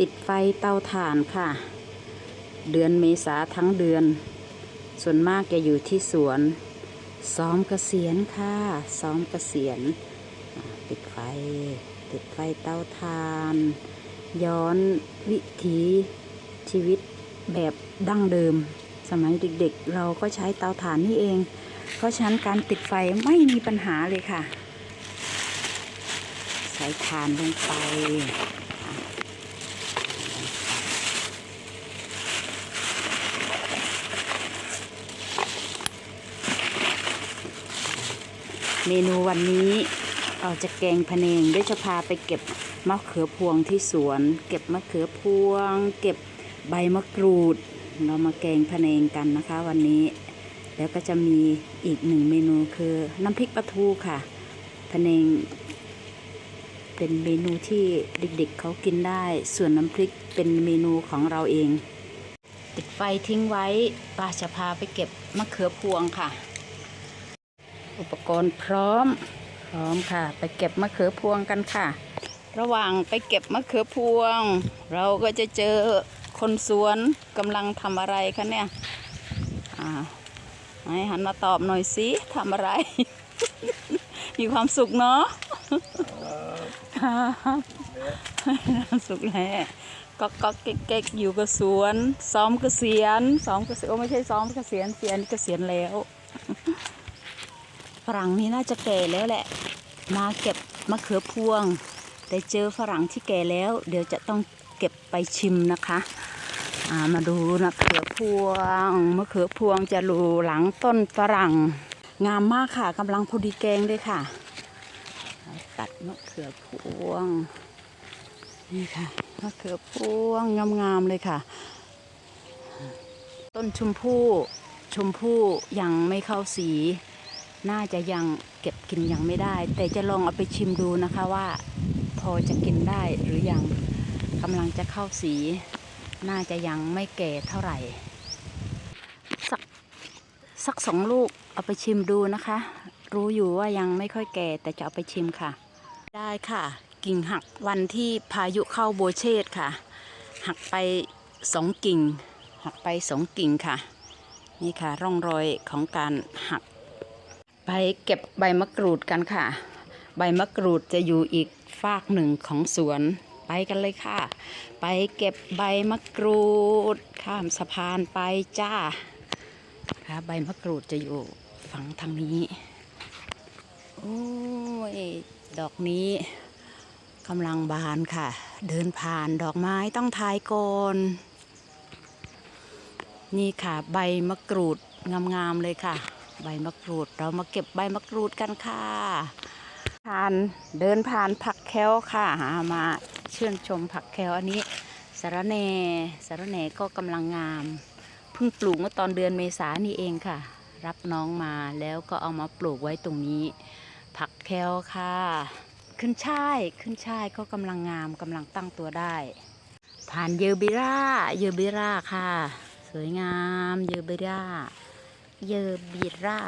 ติดไฟเตาถ่านค่ะ เดือนเมษาทั้งเดือน ส่วนมากจะอยู่ที่สวนซ้อมเกษียณค่ะซ้อมเกษียณติดไฟ ติดไฟเตาถ่าน ย้อนวิถีชีวิตแบบดั้งเดิม สมัยเด็กๆเราก็ใช้เตาถ่านนี่เอง เพราะฉะนั้นการติดไฟไม่มีปัญหาเลยค่ะ ใส่ถ่านลงไป เมนูวันนี้เราจะแกงพะเนงเด้วยจะพาไปเก็บมะเขือพวงที่สวน เก็บมะเขือพวง เก็บใบมะกรูด เรามาแกงพะเนงกันนะคะ วันนี้แล้วก็จะมีอีกหนึ่งเมนูคือน้ำพริกปลาทูค่ะพะเนงเป็นเมนูที่เด็กๆเขากินได้ ส่วนน้ำพริกเป็นเมนูของเราเอง ติดไฟทิ้งไว้ป้าจะพาไปเก็บมะเขือพวงค่ะ อุปกรณ์พร้อม พร้อมค่ะ ไปเก็บมะเขือพวงกันค่ะ ระหว่างไปเก็บมะเขือพวง เราก็จะเจอคนสวนกำลังทำอะไรคะเนี่ยอ่าให้หันมาตอบหน่อยสิทำอะไร มีความสุขเนาะครับมีความสุขแหละก็ก็เก๊กๆอยู่กับสวน ซ้อมเกษียณซ้อมเกษียณไม่ใช่ซ้อมเกษียณเสียนเกษียณแล้ว ฝรั่งนี่น่าจะแก่แล้วแหละ มาเก็บมะเขือพวง แต่เจอฝรั่งที่แก่แล้ว เดี๋ยวจะต้องเก็บไปชิมนะคะามาดูมะเขือพวงมะเขือพวงจะรูหลังต้นฝรั่ง งามมากค่ะกำลังพอดีแกงเลยค่ะ ตัดมะเขือพวงนี่ค่ะมะเขือพวงงามๆเลยค่ะ ต้นชมพู่ชมพู่ยังไม่เข้าสี น่าจะยังเก็บกินยังไม่ได้ แต่จะลองเอาไปชิมดูนะคะว่า พอจะกินได้หรือยังกำลังจะเข้าสี น่าจะยังไม่แก่เท่าไหร่ สักสักสองลูกเอาไปชิมดูนะคะ รู้อยู่ว่ายังไม่ค่อยแก่แต่จะเอาไปชิมค่ะ ได้ค่ะ กิ่งหักวันที่พายุเข้าโบเชตค่ะ หักไปสองกิ่ง หักไปสองกิ่งค่ะ นี่ค่ะร่องรอยของการหัก ไปเก็บใบมะกรูดกันค่ะ ใบมะกรูดจะอยู่อีกฝากหนึ่งของสวน ไปกันเลยค่ะ ไปเก็บใบมะกรูด ข้ามสะพานไปจ้าค่ะใบมะกรูดจะอยู่ฝั่งทางนี้ โอ้ย ดอกนี้กำลังบานค่ะ เดินผ่านดอกไม้ต้องทายก่อนนี่ค่ะ ใบมะกรูดงามๆเลยค่ะ ใบมะกรูด เรามาเก็บใบมะกรูดกันค่ะผ่านเดินผ่านผักแคลค่ะหามาเชื่นชมผักแคลอันนี้สาระแนสาระแนก็กำลังงาม เพิ่งปลูกเมื่อตอนเดือนเมษานี่เองค่ะ รับน้องมาแล้วก็เอามาปลูกไว้ตรงนี้ ผักแคลค่ะ ขึ้นช่ายขึ้นช่ายก็กำลังงามกำลังตั้งตัวได้ ผ่านเยอบิราเยอบิราค่ะ สวยงามเยอบิรา เยอบิรา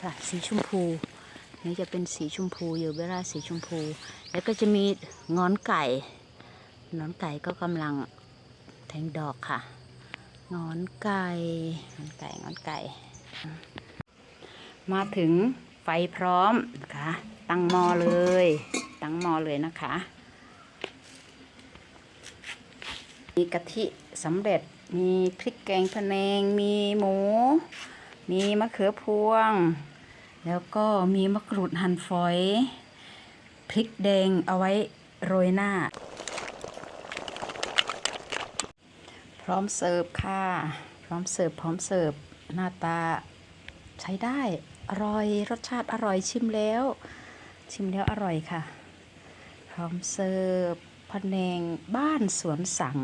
ค่ะสีชมพูนี่จะเป็นสีชมพูเยอบิราสีชมพู แล้วก็จะมีงอนไก่งอนไก่ก็กำลังแทงดอกค่ะงอนไก่งอนไก่งอนไก่ มาถึงไฟพร้อมนะคะตั้งหม้อเลย ตั้งหม้อเลยนะคะมีกะทิสำเร็จ มีพริกแกงพะแนง มีหมู มีมะเขือพวง แล้วก็มีมะกรูดหั่นฝอย พริกแดงเอาไว้โรยหน้า พร้อมเสิร์ฟค่ะ พร้อมเสิร์ฟพร้อมเสิร์ฟหน้าตาใช้ได้อร่อยรสชาติอร่อยชิมแล้ว ชิมแล้วอร่อยค่ะ พร้อมเสิร์ฟพะแนงบ้านสวนสัง